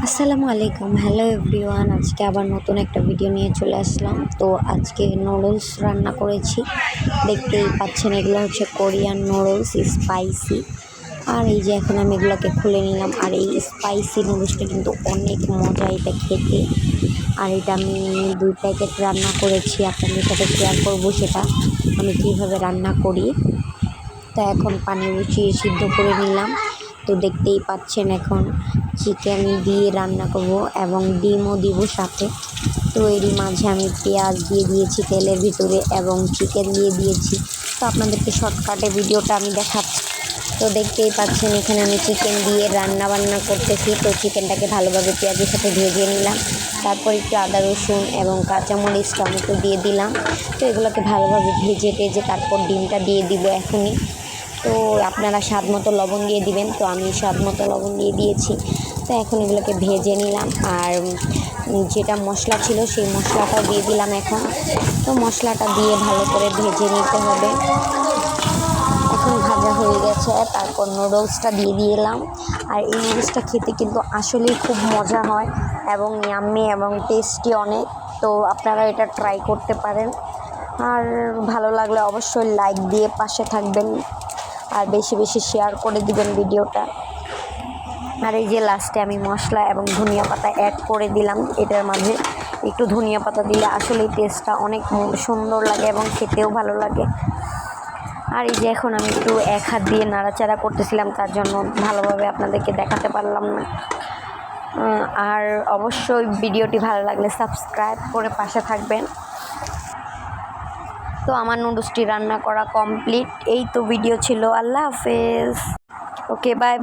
আসসালামু আলাইকুম। Hello everyone আজকে আবার নতুন একটা ভিডিও নিয়ে চলে আসলাম। তো আজকে নুডলস রান্না করেছি। দেখতেই পাচ্ছেন, এগুলো হচ্ছে কোরিয়ান নুডলস স্পাইসি আর এই যে এখন আমি এগুলোকে খুলে নিলাম। আর এই স্পাইসি নুডলসটা কিন্তু অনেক মজা এটা খেতে। আর এটা আমি দুই প্যাকেট রান্না করেছি। আপনাদের সাথে শেয়ার করব সেটা, আমি কীভাবে রান্না করি। তো এখন পানি বসিয়ে সিদ্ধ করে নিলাম। তো দেখতেই পাচ্ছেন এখন চিকেন দিয়ে রান্না করব এবং ডিমও দিব সাথে। তো এরই মাঝে আমি পেঁয়াজ দিয়ে দিয়েছি তেলের ভিতরে এবং চিকেন দিয়ে দিয়েছি। তো আপনাদেরকে শর্টকাটে ভিডিওটা আমি দেখাচ্ছি। তো দেখতেই পাচ্ছেন এখানে আমি চিকেন দিয়ে রান্না বান্না করতেছি। তো চিকেনটাকে ভালোভাবে পেঁয়াজের সাথে ভেজে নিলাম। তারপর একটু আদা, রসুন এবং কাঁচামরিচ, টমেটো দিয়ে দিলাম। তো এগুলোকে ভালোভাবে ভেজে টেজে তারপর ডিমটা দিয়ে দিব এখনই। তো আপনারা স্বাদ মতো লবণ দিয়ে দিবেন। তো আমি স্বাদ মতো লবণ দিয়ে দিয়েছি। তো এখন এগুলোকে ভেজে নিলাম। আর যেটা মশলা ছিল সেই মশলাটাও দিয়ে দিলাম এখন। তো মশলাটা দিয়ে ভালো করে ভেজে নিতে হবে। এখন ভাজা হয়ে গেছে। তারপর নুডলসটা দিয়ে দিলাম। আর এই নুডলসটা খেতে কিন্তু আসলেই খুব মজা হয় এবং ইয়াম্মি এবং টেস্টি অনেক। তো আপনারা এটা ট্রাই করতে পারেন। আর ভালো লাগলে অবশ্যই লাইক দিয়ে পাশে থাকবেন। আর বেশি বেশি শেয়ার করে দিবেন ভিডিওটা আর এই যে লাস্টে আমি মশলা এবং ধনিয়া পাতা অ্যাড করে দিলাম, এটার মাঝে। একটু ধনিয়া পাতা দিলে আসলেই টেস্টটা অনেক সুন্দর লাগে এবং খেতেও ভালো লাগে। আর এই যে এখন আমি একটু এক হাত দিয়ে নাড়াচাড়া করতেছিলাম, তার জন্য ভালোভাবে আপনাদেরকে দেখাতে পারলাম না। আর অবশ্যই ভিডিওটি ভালো লাগলে সাবস্ক্রাইব করে পাশে থাকবেন। তো আমার নুডলসটি রান্না করা কমপ্লিট। এই তো ভিডিও ছিল। আল্লাহ হাফেজ। Okay bye